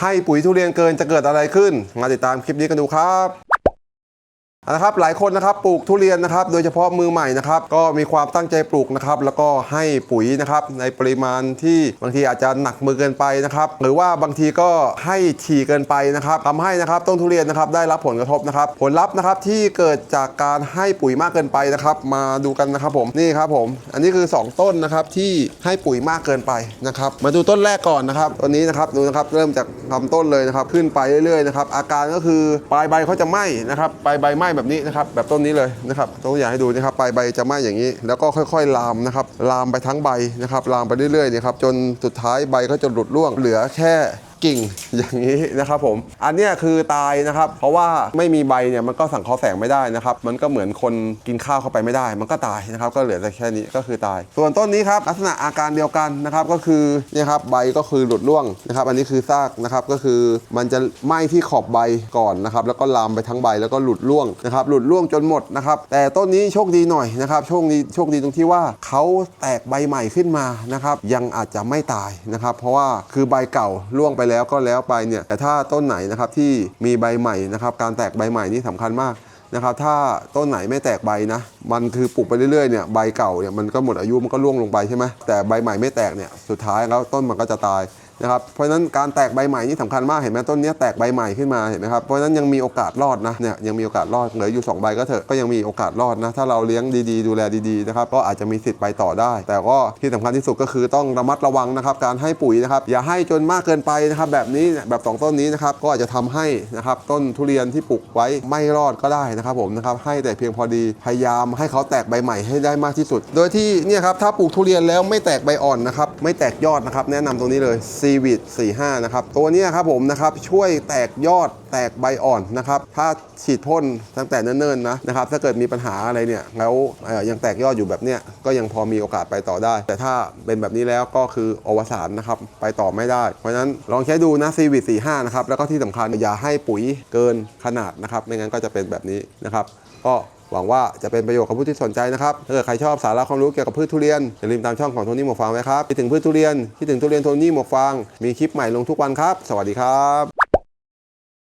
ให้ปุ๋ยทุเรียนเกินจะเกิดอะไรขึ้น มาติดตามคลิปนี้กันดูครับ นะครับหลายคนนะครับปลูกทุเรียนนะครับ โดยเฉพาะมือใหม่นะครับก็มีความตั้งใจปลูกนะครับ แล้วก็ให้ปุ๋ยนะครับในปริมาณที่บางทีอาจจะหนักมือเกินไปนะครับหรือว่าบางทีก็ให้ถี่เกินไปนะครับทำให้นะครับต้นทุเรียนนะครับได้รับผลกระทบนะครับ ผลลัพธ์นะครับที่เกิดจากการให้ปุ๋ยมากเกินไปนะครับ มาดูกันนะครับผมนี่ครับผม อันนี้คือ 2 ต้นนะครับที่ให้ปุ๋ยมากเกินไปนะครับ มาดูต้นแรกก่อนนะครับต้นนี้นะครับดูนะครับเริ่มจากลำต้นเลยนะครับขึ้นไปเรื่อยๆนะครับอาการก็คือปลายใบเขาจะไหม้นะครับปลายใบไหม้แบบนี้นะครับแบบต้นนี้เลยนะครับต้องอยากให้ดูนะครับปลายใบจะไหม้อย่างนี้ แล้วก็ค่อย ๆ ลามนะครับลามไปทั้งใบนะครับลามไปเรื่อยๆนะครับจนสุดท้ายใบก็จะหลุดร่วงเหลือแค่ กิ่งอย่างนี้นะครับผม อันเนี้ยคือตายนะครับ เพราะว่าไม่มีใบเนี่ยมันก็สังเคราะห์แสงไม่ได้นะครับ มันก็เหมือนคนกินข้าวเข้าไปไม่ได้ มันก็ตายนะครับ ก็เหลือแต่แค่นี้ก็คือตาย ส่วนต้นนี้ครับลักษณะอาการเดียวกันนะครับก็คือเนี่ยครับใบก็คือหลุดร่วงนะครับ อันนี้คือซากนะครับก็คือมันจะไหม้ที่ขอบใบก่อนนะครับ แล้วก็ลามไปทั้งใบแล้วก็หลุดร่วงนะครับ หลุดร่วงจนหมดนะครับ แต่ต้นนี้โชคดีหน่อยนะครับโชคดีโชคดีตรงที่ว่าเขาแตกใบใหม่ขึ้นมานะครับ ยังอาจจะไม่ตายนะครับ เพราะว่าคือใบเก่าร่วงไปแล้วก็แล้วไปเนี่ยแต่ถ้าต้นไหนนะครับที่มีใบใหม่นะครับการแตกใบใหม่นี่สำคัญมากนะครับถ้าต้นไหนไม่แตกใบนะ มันคือปลูกไปเรื่อยๆเนี่ยใบเก่าเนี่ยมันก็หมดอายุมันก็ร่วงลงไปใช่ไหมแต่ใบใหม่ไม่แตกเนี่ยสุดท้ายแล้วต้นมันก็จะตาย นะครับเพราะฉะนั้นการแตกใบใหม่นี่สำคัญมากเห็นไหมต้นนี้แตกใบใหม่ขึ้นมาเห็นไหมครับเพราะฉะนั้นยังมีโอกาสรอดนะเนี่ยยังมีโอกาสรอดเหลืออยู่สองใบก็เถอะก็ยังมีโอกาสรอดนะถ้าเราเลี้ยงดีๆ ดูแลดีๆนะครับก็อาจจะมีสิทธิ์ไปต่อได้ แต่ก็ที่สำคัญที่สุดก็คือต้องระมัดระวังนะครับการให้ปุ๋ยนะครับอย่าให้จนมากเกินไปนะครับแบบนี้แบบสองต้นนี้นะครับก็อาจจะทำให้นะครับต้นทุเรียนที่ปลูกไว้ไม่รอดก็ได้นะครับผมนะครับให้แต่เพียงพอดีพยายามให้เขาแตกใบใหม่ให้ได้มากที่สุด โดยที่เนี่ยครับถ้าปลูกทุเรียนแล้วไม่แตกใบอ่อนนะครับไม่แตกยอดนะครับแนะนำตรงนี้เลยซีวิต45 นะครับ ตัวนี้ครับผมนะครับช่วยแตกยอดแตกใบอ่อนนะครับ ถ้าฉีดพ่นตั้งแต่เนิ่นๆนะนะครับ ถ้าเกิดมีปัญหาอะไรเนี่ย แล้วยังแตกยอดอยู่แบบเนี้ยก็ยังพอมีโอกาสไปต่อได้ แต่ถ้าเป็นแบบนี้แล้วก็คืออวสานนะครับไปต่อไม่ได้ เพราะฉะนั้นลองใช้ดูนะซีวิต45 นะครับ แล้วก็ที่สำคัญอย่าให้ปุ๋ยเกินขนาดนะครับ ไม่งั้นก็จะเป็นแบบนี้นะครับ ก็ หวังว่าจะเป็นประโยชน์กับผู้ที่สนใจนะครับถ้าเกิดใครชอบสาระความรู้เกี่ยวกับพืชทุเรียนอย่าลืมตามช่องของโทนี่หมวกฟางไว้ครับคิดถึงพืชทุเรียนคิดถึงทุเรียนโทนี่หมวกฟางมีคลิปใหม่ลงทุกวันครับ สวัสดีครับ